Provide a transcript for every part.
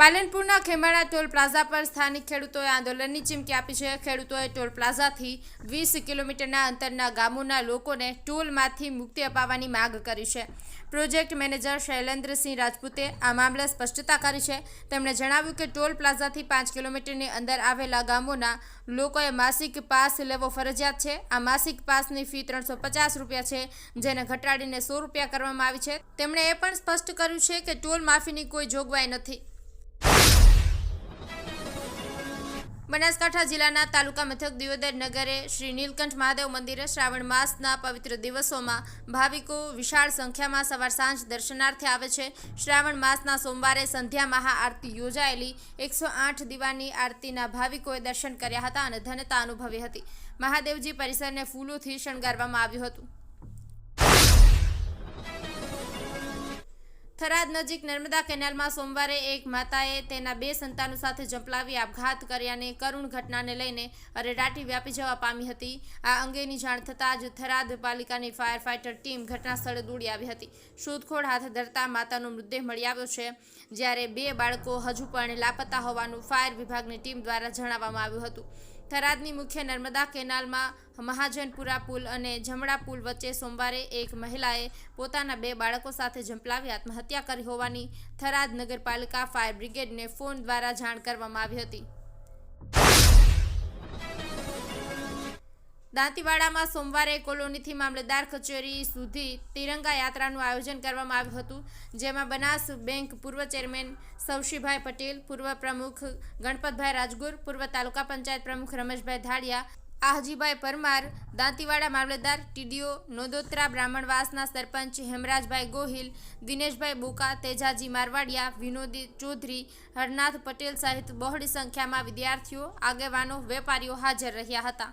પાલનપુરના ખેમાડા toll plaza પર સ્થાનિક ખેડૂતોએ આંદોલનની ચીમકી આપી છે. ખેડૂતોએ ટોલ પ્લાઝાથી વીસ કિલોમીટરના અંતરના ગામોના લોકોને ટોલમાંથી મુક્તિ અપાવવાની માંગ કરી છે. પ્રોજેક્ટ મેનેજર શૈલેન્દ્રસિંહ રાજપૂતે આ મામલે સ્પષ્ટતા કરી છે. તેમણે જણાવ્યું કે ટોલ પ્લાઝાથી પાંચ કિલોમીટરની અંદર આવેલા ગામોના લોકોએ માસિક પાસ લેવો ફરજિયાત છે. આ માસિક પાસની ફી ત્રણસો પચાસ રૂપિયા છે, જેને ઘટાડીને સો રૂપિયા કરવામાં આવી છે. તેમણે એ પણ સ્પષ્ટ કર્યું છે કે ટોલ માફીની કોઈ જોગવાઈ નથી. બનાસકાંઠા જિલ્લાના તાલુકા મથક દિયોદર નગરે શ્રી નીલકંઠ મહાદેવ મંદિરે શ્રાવણ માસના પવિત્ર દિવસોમાં ભાવિકો વિશાળ સંખ્યામાં સવાર સાંજ દર્શનાર્થે આવે છે. શ્રાવણ માસના સોમવારે સંધ્યા મહાઆરતી યોજાયેલી એકસો આઠ દીવાની આરતીના ભાવિકોએ દર્શન કર્યા હતા અને ધન્યતા અનુભવી હતી. મહાદેવજી પરિસરને ફૂલોથી શણગારવામાં આવ્યું હતું. થરાદ નજીક નર્મદા કેનાલમાં સોમવારે એક માતાએ તેના બે સંતાનો સાથે ઝંપલાવી આપઘાત કર્યાને કરુણ ઘટનાને લઈને અરેરાટી વ્યાપી જવા પામી હતી. આ અંગેની જાણ થતાં જ થરાદ પાલિકાની ફાયર ફાઇટર ટીમ ઘટના સ્થળે દોડી આવી હતી. શોધખોળ હાથ ધરતા માતાનો મૃતદેહ મળી આવ્યો છે, જ્યારે બે બાળકો હજુ પણ લાપતા હોવાનું ફાયર વિભાગની ટીમ દ્વારા જણાવવામાં આવ્યું હતું. થરાદની મુખ્ય નર્મદા કેનાલમાં મહાજનપુરા પુલ અને જમણા પુલ વચ્ચે સોમવારે એક મહિલાએ પોતાના બે બાળકો સાથે ઝંપલાવી આત્મહત્યા કરી હોવાની થરાદ નગરપાલિકા ફાયર બ્રિગેડને ફોન દ્વારા જાણ કરવામાં આવી હતી. દાંતીવાડામાં સોમવારે કોલોનીથી મામલતદાર કચેરી સુધી તિરંગા યાત્રાનું આયોજન કરવામાં આવ્યું હતું, જેમાં બનાસ બેંક પૂર્વ ચેરમેન સવશીભાઈ પટેલ, પૂર્વ પ્રમુખ ગણપતભાઈ રાજગુર, પૂર્વ તાલુકા પંચાયત પ્રમુખ રમેશભાઈ ધાડિયા, આહજીભાઈ પરમાર, દાંતીવાડા મામલતદાર ટીડીઓ નોદોત્રા બ્રાહ્મણવાસના સરપંચ હેમરાજભાઈ ગોહિલ, દિનેશભાઈ બોકા, તેજાજી મારવાડિયા, વિનોદી ચૌધરી, હરનાથ પટેલ સહિત બહોળી સંખ્યામાં વિદ્યાર્થીઓ, આગેવાનો, વેપારીઓ હાજર રહ્યા હતા.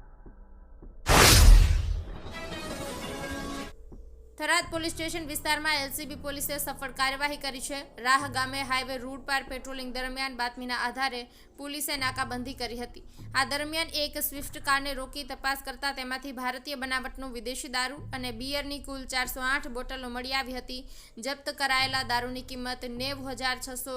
Tharad police station વિસ્તારમાં એલસીબી પોલીસે સફળ કાર્યવાહી કરી છે. રાહ ગામે હાઈવે રૂટ પર પેટ્રોલિંગ દરમિયાન બાતમીના આધારે પોલીસે નાકાબંધી કરી હતી. આ દરમિયાન એક સ્વિફ્ટ કારને રોકી તપાસ કરતા તેમાંથી ભારતીય બનાવટનું વિદેશી દારૂ અને બિયરની કુલ ચારસો આઠ બોટલો મળી આવી હતી. જપ્ત કરાયેલા દારૂની કિંમત નેવું હજાર છસો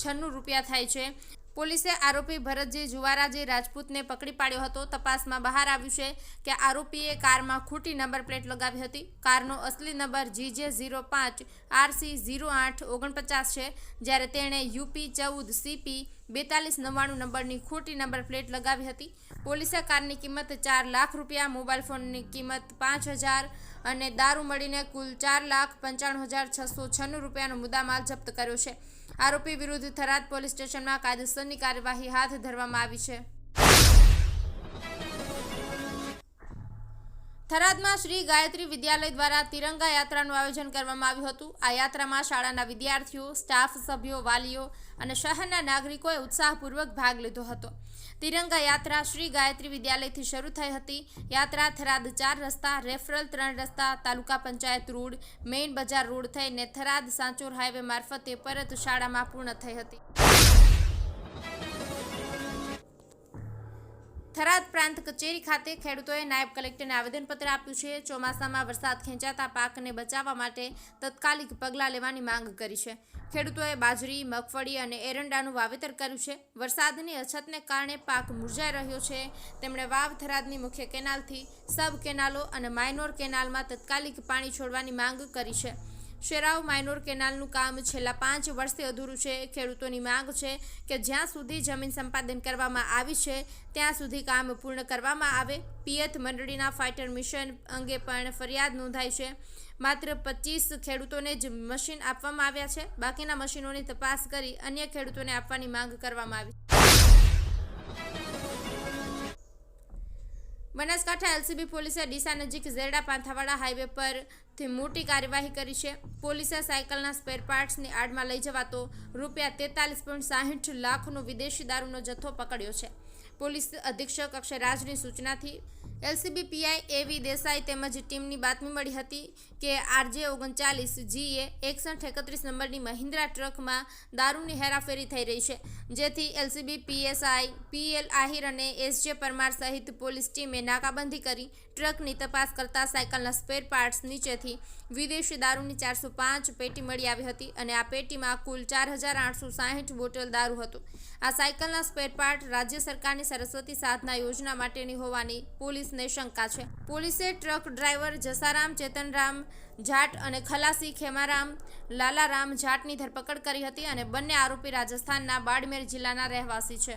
છન્નું રૂપિયા થાય છે. પોલીસે આરોપી ભરતજી જુવારાજી રાજપૂતને પકડી પાડ્યો હતો. તપાસમાં બહાર આવ્યું છે કે આરોપીએ કારમાં ખોટી નંબર પ્લેટ લગાવી હતી. કારનો અસલી નંબર જીજે ઝીરો પાંચ, આરસી ઝીરો આઠ ઓગણપચાસ છે. જ્યારે તેણે યુપી ચૌદ, સીપી બેતાલીસ નવ્વાણું નંબરની ખોટી નંબર પ્લેટ લગાવી હતી. પોલીસે કારની કિંમત ચાર લાખ રૂપિયા, મોબાઈલ ફોનની કિંમત પાંચ હજાર અને દારૂ મળીને કુલ ચાર લાખ પંચાણું હજાર છસો છન્નું રૂપિયાનો મુદ્દામાલ જપ્ત કર્યો છે. આરોપી વિરુદ્ધ થરાદ પોલીસ સ્ટેશનમાં કાયદેસરની કાર્યવાહી હાથ ધરવામાં આવી છે. થરાદમાં શ્રી ગાયત્રી વિદ્યાલય દ્વારા તિરંગા યાત્રાનું આયોજન કરવામાં આવ્યું હતું. આ યાત્રામાં શાળાના વિદ્યાર્થીઓ, સ્ટાફ સભ્યો, વાલીઓ અને શહેરના નાગરિકોએ ઉત્સાહપૂર્વક ભાગ લીધો હતો. તિરંગા યાત્રા શ્રી ગાયત્રી વિદ્યાલયથી શરૂ થઈ હતી. યાત્રા થરાદ ચાર રસ્તા, રેફરલ ત્રણ રસ્તા, તાલુકા પંચાયત રોડ, મેઇન બજાર રોડ થઈને થરાદ સાંચોર હાઈવે મારફતે પરત શાળામાં પૂર્ણ થઈ હતી. થરાદ પ્રાંત કચેરી ખાતે ખેડૂતોએ નાયબ કલેક્ટરને આવેદનપત્ર આપ્યું છે. ચોમાસામાં વરસાદ ખેંચાતા પાકને બચાવવા માટે તત્કાલિક પગલાં લેવાની માંગ કરી છે. ખેડૂતોએ બાજરી, મગફળી અને એરંડાનું વાવેતર કર્યું છે. વરસાદની અછતને કારણે પાક મુરઝાઈ રહ્યો છે. તેમણે વાવ થરાદની મુખ્ય કેનાલથી સબ કેનાલો અને માઇનોર કેનાલમાં તત્કાલિક પાણી છોડવાની માંગ કરી છે. શેરાવ માઇનોર કેનાલનું કામ છેલ્લા પાંચ વર્ષથી અધૂરું છે. ખેડૂતોની માંગ છે કે જ્યાં સુધી જમીન સંપાદન કરવામાં આવી છે, ત્યાં સુધી કામ પૂર્ણ કરવામાં આવે. પિયત મંડળીના ફાઇટર મિશન અંગે પણ ફરિયાદ નોંધાઈ છે. માત્ર પચીસ ખેડૂતોને જ મશીન આપવામાં આવ્યા છે. બાકીના મશીનોની તપાસ કરી અન્ય ખેડૂતોને આપવાની માંગ કરવામાં આવી બનાસકાંઠા એલસીબી પોલીસે ડીસા નજીક ઝેરડા પાંથાવાડા હાઈવે પરથી મોટી કાર્યવાહી કરી છે. પોલીસે સાયકલના સ્પેર પાર્ટ્સની આડમાં લઈ જવાતો રૂપિયા તેતાલીસ પોઈન્ટ સાહીઠ લાખનો વિદેશી દારૂનો જથ્થો પકડ્યો છે. પોલીસ અધિક્ષક અક્ષયરાજની સૂચનાથી એલસીબી પીઆઈ એવી દેસાઈ તેમજ ટીમની બાતમી મળી હતી કે આરજે ઓગણચાલીસ જીએ એકસઠ એકત્રીસ નંબરની મહિન્દ્રા ટ્રકમાં દારૂની હેરાફેરી થઈ રહી છે, જેથી એલસીબી પીએસઆઈ પીએલ આહિર અને એસજે પરમાર સહિત પોલીસ ટીમે નાકાબંધી કરી ટ્રકની તપાસ કરતા સાયકલના સ્પેર પાર્ટ્સ નીચેથી વિદેશી દારૂની ચારસો પાંચ પેટી મળી આવી હતી અને આ પેટીમાં કુલ ચાર હજાર આઠસો સાહીઠ બોટલ દારૂ હતું. આ સાયકલના સ્પેર પાર્ટ રાજ્ય સરકારની સરસ્વતી સાધના યોજના માટેની હોવાની પોલીસને શંકા છે. પોલીસે ટ્રક ડ્રાઈવર જસારામ, ચેતનરામ જાટ અને ખલાસી ખેમારામ, લાલારામ જાટની ધરપકડ કરી હતી અને બંને આરોપી રાજસ્થાનના બાડમેર જિલ્લાના રહેવાસી છે.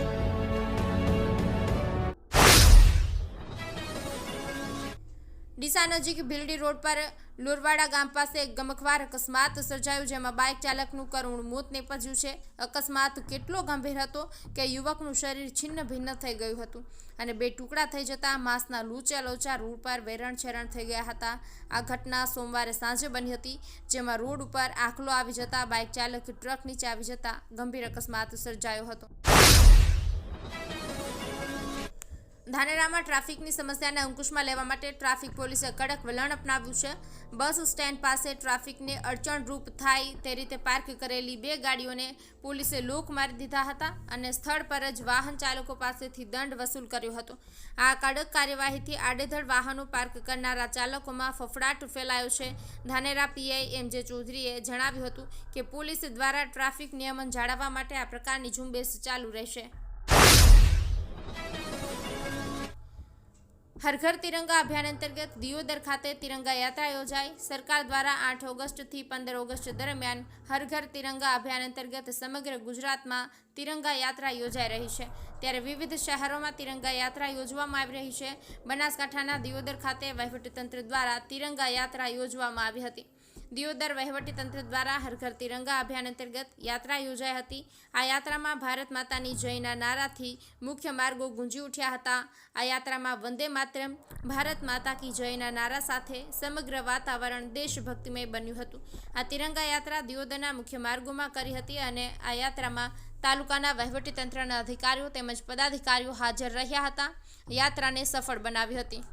ડીસા નજીક ભીલડી રોડ પર લુરવાડા ગામ પાસે એક ગમખવાર અકસ્માત સર્જાયો, જેમાં બાઇક ચાલકનું કરુણ મોત નીપજ્યું છે. અકસ્માત કેટલો ગંભીર હતો કે યુવકનું શરીર છિન્ન ભિન્ન થઈ ગયું હતું અને બે ટુકડા થઈ જતા માંસના લૂચા લોચા રોડ પર વેરણ છેરણ થઈ ગયા હતા. આ ઘટના સોમવારે સાંજે બની હતી, જેમાં રોડ ઉપર આખલો આવી જતા બાઇક ચાલક ટ્રક નીચે આવી જતા ગંભીર અકસ્માત સર્જાયો હતો. ધાનેરામાં ટ્રાફિકની સમસ્યાને અંકુશમાં લેવા માટે ટ્રાફિક પોલીસે કડક વલણ અપનાવ્યું છે. બસ સ્ટેન્ડ પાસે ટ્રાફિકને અડચણરૂપ થાય તે રીતે પાર્ક કરેલી બે ગાડીઓને પોલીસે લોક મારી દીધા હતા અને સ્થળ પર જ વાહન ચાલકો પાસેથી દંડ વસૂલ કર્યો હતો. આ કડક કાર્યવાહીથી આડેધડ વાહનો પાર્ક કરનારા ચાલકોમાં ફફડાટ ફેલાયો છે. ધાનેરા પીઆઈ એમ જે ચૌધરીએ જણાવ્યું હતું કે પોલીસ દ્વારા ટ્રાફિક નિયમન જાળવવા માટે આ પ્રકારની ઝુંબેશ ચાલુ રહેશે. હર ઘર તિરંગા અભિયાન અંતર્ગત દિયોદર ખાતે તિરંગા યાત્રા યોજાઈ. સરકાર દ્વારા આઠ ઓગસ્ટથી પંદર ઓગસ્ટ દરમિયાન હર ઘર તિરંગા અભિયાન અંતર્ગત સમગ્ર ગુજરાતમાં તિરંગા યાત્રા યોજાઈ રહી છે. ત્યારે વિવિધ શહેરોમાં તિરંગા યાત્રા યોજવામાં આવી રહી છે. બનાસકાંઠાના દિયોદર ખાતે વહીવટીતંત્ર દ્વારા તિરંગા યાત્રા યોજવામાં આવી હતી. દિયોદર વહીવટીતંત્ર દ્વારા હર ઘર તિરંગા અભિયાન અંતર્ગત યાત્રા યોજાઈ હતી. આ યાત્રામાં ભારત માતાની જયના નારાથી મુખ્ય માર્ગો ગુંજી ઉઠ્યા હતા. આ યાત્રામાં વંદે માતરમ, ભારત માતા કી જયના નારા સાથે સમગ્ર વાતાવરણ દેશભક્તિમય બન્યું હતું. આ તિરંગા યાત્રા દિયોદરના મુખ્ય માર્ગોમાં કરી હતી અને આ યાત્રામાં તાલુકાના વહીવટીતંત્રના અધિકારીઓ તેમજ પદાધિકારીઓ હાજર રહ્યા હતા. યાત્રાને સફળ બનાવી હતી.